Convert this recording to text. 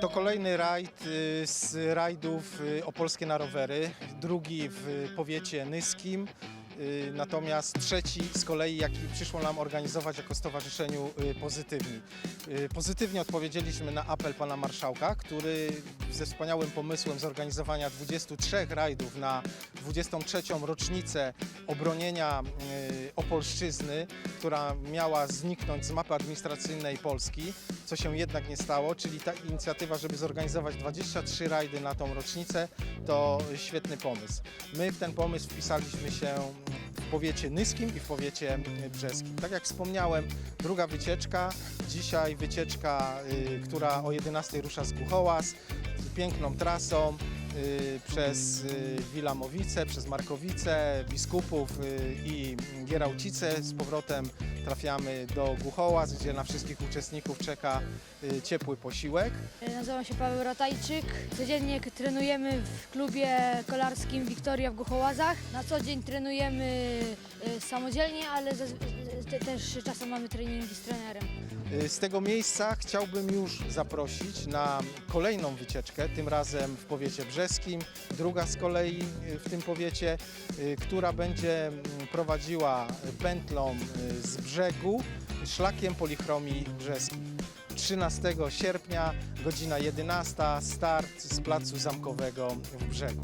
To kolejny rajd y, z rajdów y, opolskie na rowery, drugi w powiecie nyskim, natomiast trzeci z kolei, jaki przyszło nam organizować jako Stowarzyszeniu y, Pozytywni. Y, Pozytywnie odpowiedzieliśmy na apel pana marszałka, który ze wspaniałym pomysłem zorganizowania 23 rajdów na 23. rocznicę obronienia y, Opolszczyzny, która miała zniknąć z mapy administracyjnej Polski, co się jednak nie stało, czyli ta inicjatywa, żeby zorganizować 23 rajdy na tą rocznicę, to świetny pomysł. My w ten pomysł wpisaliśmy się w powiecie nyskim i w powiecie brzeskim. Tak jak wspomniałem, druga wycieczka, dzisiaj wycieczka, y, która o 11 rusza z Głuchołaz, piękną trasą, przez y, Wilamowice, przez Markowice, Biskupów y, i Gierałcice. Z powrotem trafiamy do Głuchołaz, gdzie na wszystkich uczestników czeka y, ciepły posiłek. Nazywam się Paweł Ratajczyk. Codziennie trenujemy w klubie kolarskim Wiktoria w Głuchołazach. Na co dzień trenujemy samodzielnie, ale też czasem mamy treningi z trenerem. Y, Z tego miejsca chciałbym już zaprosić na kolejną wycieczkę, tym razem w powiecie brzeskim, druga z kolei y, w tym powiecie, y, która będzie mm, prowadziła pętlą z brzegu szlakiem polichromii brzeskiej. 13 sierpnia, godzina 11, start z placu zamkowego w brzegu.